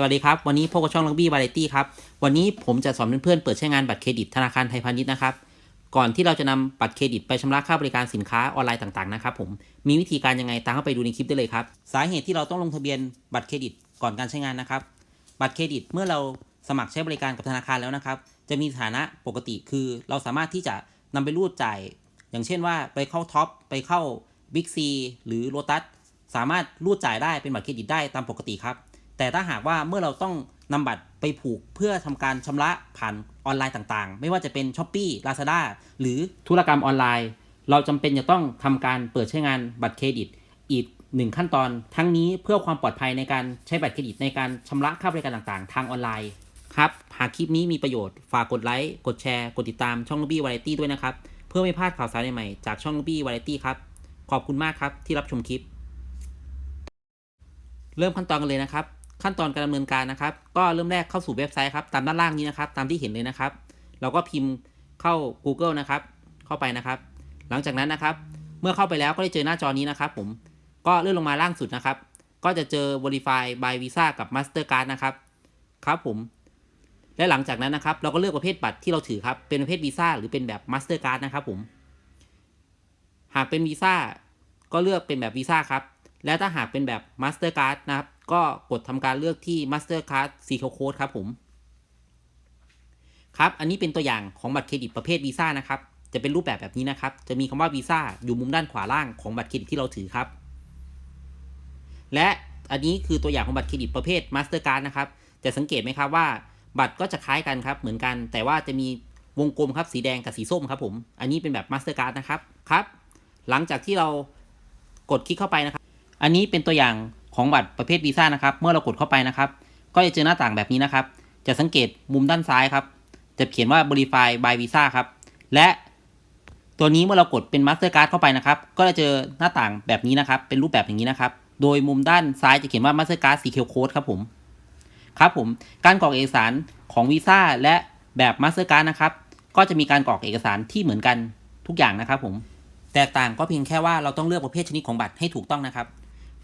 สวัสดีครับ วันนี้พบกับช่องลักบี้วาไรตี้ครับ วันนี้ผมจะสอนเพื่อนๆเปิดใช้งานบัตรเครดิตธนาคารไทยพาณิชย์นะครับ ก่อนที่เราจะนำบัตรเครดิตไปชำระค่าบริการสินค้าออนไลน์ต่างๆนะครับผมมีวิธีการยังไงตามเข้าไปดูในคลิปได้เลยครับ สาเหตุที่เราต้องลงทะเบียนบัตรเครดิตก่อนการใช้งานนะครับ บัตรเครดิตเมื่อเราสมัครใช้บริการกับธนาคารแล้วนะครับ จะมีฐานะปกติคือ เราสามารถที่จะนำไปรูดจ่าย อย่างเช่นว่าไปเข้าท็อปไปเข้าบิ๊กซีหรือโ o ตัสสามารถรูดจ่ายได้เป็นบัตรเครดิตได้ตามปกติครับ แต่ถ้าหากว่าเมื่อเราต้องนำบัตรไปผูกเพื่อทำการชำระผ่านออนไลน์ต่างๆ ไม่ว่าจะเป็น s h อ p e e Lazada หรือธุรกรรมออนไลน์ เราจำเป็นจะต้องทำการเปิดใช้งานบัตรเครดิตอีกหนึ่งขั้นตอน ทั้งนี้เพื่อความปลอดภัยในการใช้บัตรเครดิตในการชำระค่าบริการต่างๆ ทางออนไลน์ครับหากคลิปนี้มีประโยชน์ฝากกดไลค์กดแชร์กดติดตามช่องลูบี้วาไรตี้ด้วยนะครับ เพื่อไม่พลาดข่าวสารใหม่ๆจากช่องลูบี้วาไรตี้ครับ ขอบคุณมากครับที่รับชมคลิป เริ่มขั้นตอนกันเลยนะครับ ขั้นตอนการดำเนินการนะครับ ก็เริ่มแรกเข้าสู่เว็บไซต์ครับตามด้านล่างนี้นะครับ ตามที่เห็นเลยนะครับ เราก็พิมพ์เข้า Google นะครับ เข้าไปนะครับ หลังจากนั้นนะครับ เมื่อเข้าไปแล้วก็ได้เจอหน้าจอนี้นะครับผมก็เลื่อนลงมาล่างสุดนะครับ ก็จะเจอ Verify by Visa กับ Mastercard นะครับครับผมและหลังจากนั้นนะครับ เราก็เลือกประเภทบัตรที่เราถือครับ เป็นประเภทวีซ่าหรือเป็นแบบ Mastercard นะครับผม หากเป็นวีซ่าก็เลือกเป็นแบบวีซ่าครับ และถ้าหากเป็นแบบ Mastercard นะครับ ก็กดทำการเลือกที่ Mastercard c c Code ครับผม ครับ อันนี้เป็นตัวอย่างของบัตรเครดิตประเภทวีซ่านะครับ จะเป็นรูปแบบแบบนี้นะครับ จะมีคำว่าวีซ่าอยู่มุมด้านขวาล่างของบัตรเครดิตที่เราถือครับ และอันนี้คือตัวอย่างของบัตรเครดิตประเภท Mastercard นะครับ จะสังเกตไหมครับว่า บัตรก็จะคล้ายกันครับ เหมือนกัน แต่ว่าจะมีวงกลมครับสีแดงกับสีส้มครับผม อันนี้เป็นแบบ Mastercard นะครับ ครับ หลังจากที่เรากดคลิกเข้าไปนะครับ อันนี้เป็นตัวอย่าง ของบัตรประเภทวีซ่านะครับ เมื่อเรากดเข้าไปนะครับ ก็จะเจอหน้าต่างแบบนี้นะครับ จะสังเกตมุมด้านซ้ายครับ จะเขียนว่า Verify by Visa ครับ และตัวนี้เมื่อเรากดเป็น Mastercard เข้าไปนะครับ ก็จะเจอหน้าต่างแบบนี้นะครับ เป็นรูปแบบอย่างนี้นะครับ โดยมุมด้านซ้ายจะเขียนว่า Mastercard Secure Code ครับผม ครับผม การกรอกเอกสารของวีซ่าและแบบ Mastercard นะครับ ก็จะมีการกรอกเอกสารที่เหมือนกันทุกอย่างนะครับผม แตกต่างก็เพียงแค่ว่าเราต้องเลือกประเภทชนิดของบัตรให้ถูกต้องนะครับ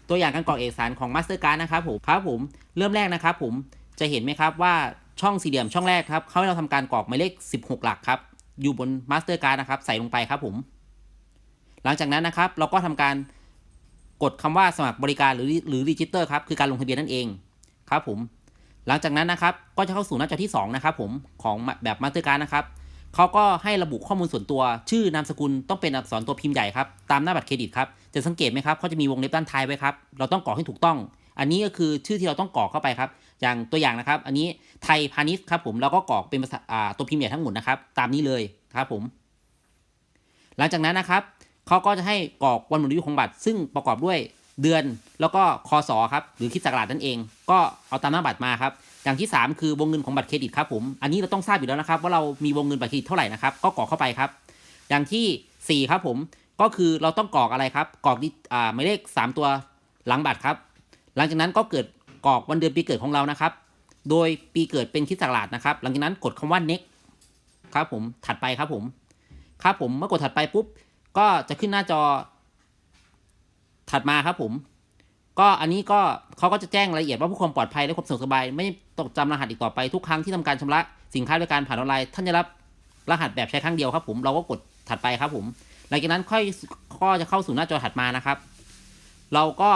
ตัวอย่างการกรอกเอกสารของ Mastercard นะครับผมครับผมเริ่มแรกนะครับผมจะเห็นไหมครับว่าช่องสี่เหลี่ยมช่องแรกครับเขาให้เราทำการกรอกหมายเลข 16 หลักครับอยู่บน Mastercard นะครับใส่ลงไปครับผม หลังจากนั้นนะครับเราก็ทำการกดคำว่าสมัครบริการหรือหรือ register ครับคือการลงทะเบียนนั่นเองครับผม หลังจากนั้นนะครับก็จะเข้าสู่หน้าจอที่2นะครับผมของแบบ Mastercard นะครับ เขาก็ให้ระบุข้อมูลส่วนตัว ชื่อนามสกุลต้องเป็นอักษรตัวพิมพ์ใหญ่ครับตามหน้าบัตรเครดิตครับจะสังเกตไหมครับเขาจะมีวงเล็บด้านท้ายไว้ครับเราต้องกรอกให้ถูกต้อง อันนี้ก็คือชื่อที่เราต้องกรอกเข้าไปครับ อย่างตัวอย่างนะครับ อันนี้ไทยพาณิชย์ครับผมเราก็กรอกเป็นภาษาตัวพิมพ์ใหญ่ทั้งหมดนะครับตามนี้เลยครับผม หลังจากนั้นนะครับเขาก็จะให้กรอกวันหมดอายุของบัตร ซึ่งประกอบด้วย เดือนแล้วก็คศครับหรือคิดศักราชนั่นเอง ก็เอาตามหน้าบัตรมาครับอย่างที่ 3 คือวงเงินของบัตรเครดิตครับผมอันนี้เราต้องทราบอยู่แล้วนะครับว่าเรามีวงเงินบัตรเครดิตเท่าไหร่นะครับก็กรอกเข้าไปครับ อย่างทีสี่4ครับผมก็คือเราต้องกรอกอะไรครับกรอกดิอ่าหมายเลข 3 ตัวหลังบัตรครับ หลังจากนั้นก็เกิดกรอกวันเดือนปีเกิดของเรานะครับ โดยปีเกิดเป็นคิดศักราชนะครับ หลังจากนั้นกดคำว่า next ครับผมถัดไปครับผมครับผมเมื่อกดถัดไปปุ๊บก็จะขึ้นหน้าจอ ถัดมาครับผม ก็อันนี้ก็เขาก็จะแจ้งรายละเอียดว่าผู้ความปลอดภัยและความสะดวกสบาย ไม่ตกจำรหัสอีกต่อไปทุกครั้งที่ทำการชำระสินค้าบริการผ่านออนไลน์ท่านจะรับรหัสแบบใช้ครั้งเดียวครับ ผมเราก็กดถัดไปครับผมหลังจากนั้นค่อยก็จะเข้าสู่หน้าจอถัดมานะครับ เราก็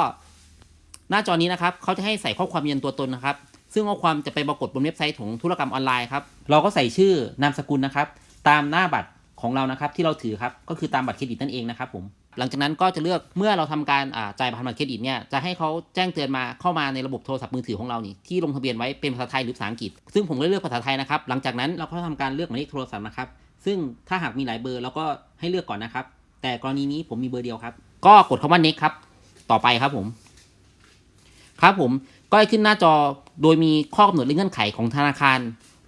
หน้าจอนี้นะครับเขาจะให้ใส่ข้อความยืนยันตัวตนนะครับ ซึ่งข้อความจะไปปรากฏบนเว็บไซต์ของธุรกรรมออนไลน์ครับเราก็ใส่ชื่อนามสกุลนะครับ ตามหน้าบัตร ของเรานะครับที่เราถือครับก็คือตามบัตรเครดิตนั่นเองนะครับผมหลังจากนั้นก็จะเลือกเมื่อเราทำการจ่ายผ่านบัตรเครดิตเนี่ยจะให้เขาแจ้งเตือนมาเข้ามาในระบบโทรศัพท์มือถือของเรานี่ที่ลงทะเบียนไว้เป็นภาษาไทยหรือภาษาอังกฤษ ซึ่งผมเลือกภาษาไทยนะครับหลังจากนั้นเราก็ทำการเลือกหมายเลขโทรศัพท์นะครับซึ่งถ้าหากมีหลายเบอร์เราก็ให้เลือกก่อนนะครับ แต่กรณีนี้ผมมีเบอร์เดียวครับ ก็กดคำว่า next ครับ ต่อไปครับผม ครับผมก็ขึ้นหน้าจอโดยมีข้อกำหนดและเงื่อนไขของธนาคาร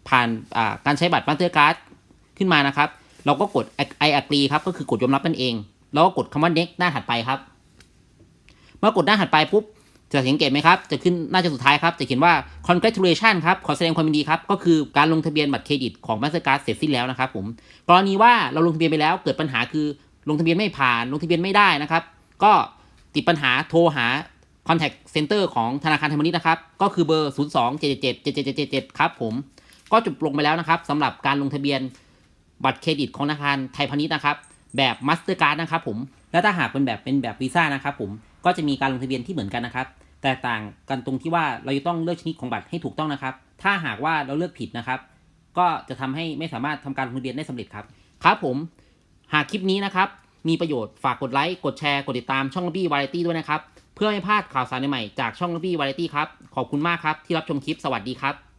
ผ่านการใช้บัตรมาสเตอร์การ์ดขึ้นมานะครับ เราก็กด I agree ครับ ก็คือกดยอมรับนั่นเอง แล้วก็กดคำว่า next หน้าถัดไปครับ เมื่อกดหน้าถัดไปปุ๊บ จะสังเกตไหมครับ จะขึ้นหน้าจอสุดท้ายครับ จะเขียนว่า congratulation ครับ ขอแสดงความยินดีครับ ก็คือการลงทะเบียนบัตรเครดิตของ Mastercard เสร็จสิ้นแล้วนะครับผม กรณีว่าเราลงทะเบียนไปแล้ว เกิดปัญหาคือลงทะเบียนไม่ผ่าน ลงทะเบียนไม่ได้นะครับ ก็ติดปัญหาโทรหา contact center ของธนาคารไทยพาณิชย์นะครับ ก็คือเบอร์ 0 2 7 7 7 7 7 7ครับผม ก็จบลงไปแล้วนะครับสำหรับการลงทะเบียน บัตรเครดิตของธนาคารไทยพาณิชย์นะครับ แบบมาสเตอร์การ์ดนะครับผมและถ้าหากเป็นแบบเป็นแบบวีซ่านะครับผมก็จะมีการลงทะเบียนที่เหมือนกันนะครับ แตกต่างกันตรงที่ว่าเราจะต้องเลือกชนิดของบัตรให้ถูกต้องนะครับ ถ้าหากว่าเราเลือกผิดนะครับ ก็จะทำให้ไม่สามารถทำการลงทะเบียนได้สำเร็จครับครับผมหากคลิปนี้นะครับมีประโยชน์ฝากกดไลค์กดแชร์กดติดตามช่องบี้วาไรตี้ด้วยนะครับ เพื่อไม่พลาดข่าวสารใหม่จากช่องบี้วาไรตี้ครับขอบคุณมากครับที่รับชมคลิปสวัสดีครับ